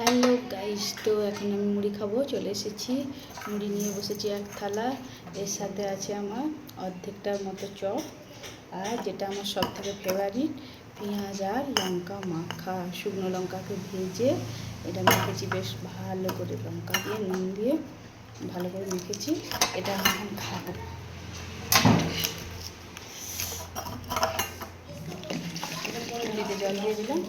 Hello guys তো এখন আমি মুড়ি খাব, চলে এসেছি। মুড়ি নিয়ে বসেছি এক থালা, এর সাথে আছে আমার অর্ধেকটার মতো চপ, আর যেটা আমার সব থেকে ফেভারিট পেঁয়াজ আর লঙ্কা মাখা, শুকনো লঙ্কাকে ভেজে এটা মেখেছি, বেশ ভালো করে লঙ্কা দিয়ে, নুন দিয়ে ভালো করে মেখেছি। এটা এখন খাব। জল দিয়ে দিলাম।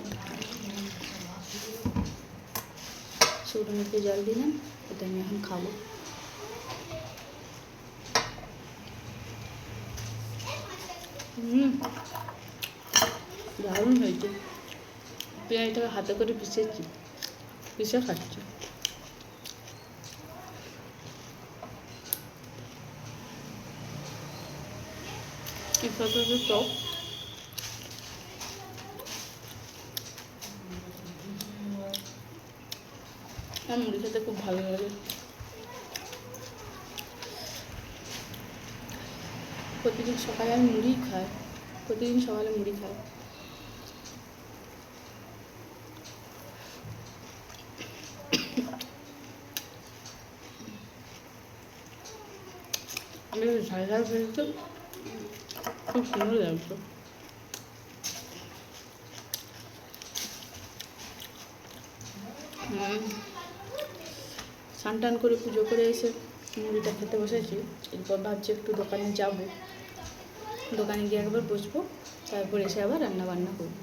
শুকনো মুখে জল দিলাম এটা আমি এখন খাব। দারুণ হয়েছে। পেঁয়াজটাকে হাতে করে পিষেছি, পিষে খাচ্ছি। এর সাথে চপ আর মুড়ি খেতে খুব ভালো লাগে। প্রতিদিন সকালে আমি মুড়ি খাই। প্রতিদিন সকালে মুড়ি খাই। আমি ঝাল ঝাল ফেলতে খুব সুন্দর লাগতো হুম। স্নান টান করে পুজো করে এসে মুড়িটা খেতে বসেছি। এরপর ভাবছি একটু দোকানে যাব। দোকানে গিয়ে একবার বসবো, তারপর এসে আবার রান্না বান্না করব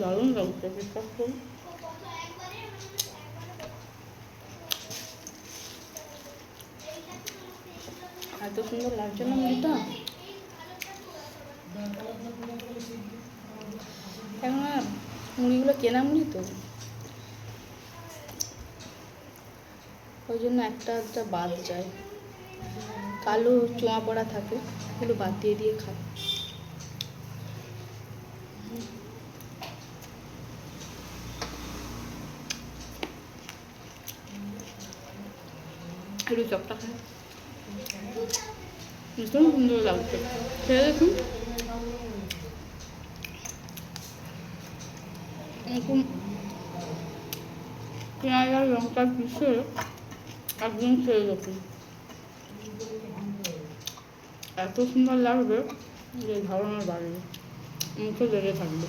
দারুণ লাগছে বিশ্বাস করুন এত সুন্দর লাগছে না মুড়িটা? আর মুড়িগুলো কেনা মুড়ি তো। ওই জন্য একটা একটা বাদ যায়। কালো চোঁয়া পড়া থাকে, এগুলো বাদ দিয়ে দিয়ে খায়। একটু চপটা খায় ভীষণ সুন্দর লাগছে। খেয়ে দেখুন। এরকম পেঁয়াজ আর লঙ্কা পিষে একদম খেয়ে দেখুন এত সুন্দর লাগবে যে ধারণার বাড়ি মুখে লেগে থাকবে।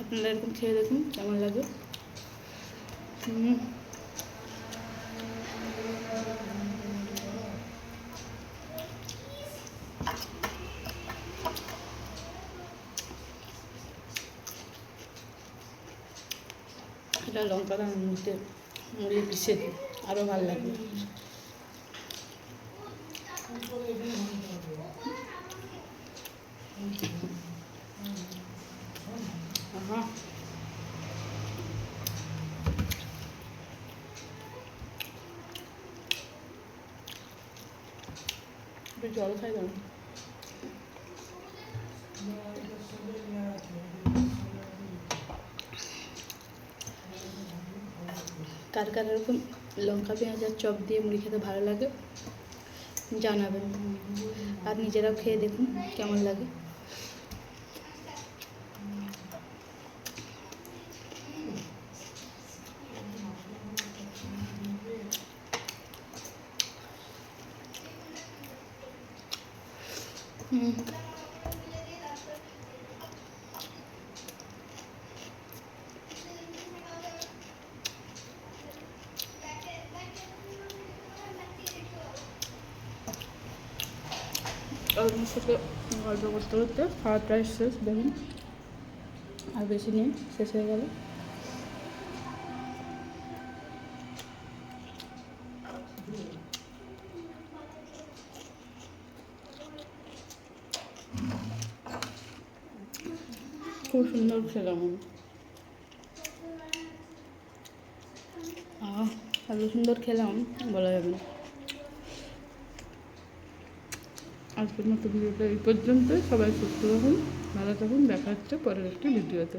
আপনারা এরকম খেয়ে দেখুন, কেমন লাগে। হুম। এটা লঙ্কাটা মুড়িতে মুড়িয়ে পিষে দিই আরও ভালো লাগবে। জল খাই দাও। কার কার এরকম লঙ্কা, পেঁয়াজ আর চপ দিয়ে মুড়ি খেতে ভালো লাগে, জানাবেন। আর নিজেরাও খেয়ে দেখুন কেমন লাগে। হুম। ওর সাথে গল্প করতে করতে খাওয়া প্রায় শেষ, দেখুন। আর বেশি নেই, শেষ হয়ে গেল। খুব সুন্দর খেলাম আমি এত সুন্দর খেলাম, বলা যাবে না। আজকের মতো ভিডিওটা এই পর্যন্ত সবাই সুস্থ থাকুন, ভালো থাকুন। দেখা হচ্ছে পরের একটি ভিডিওতে।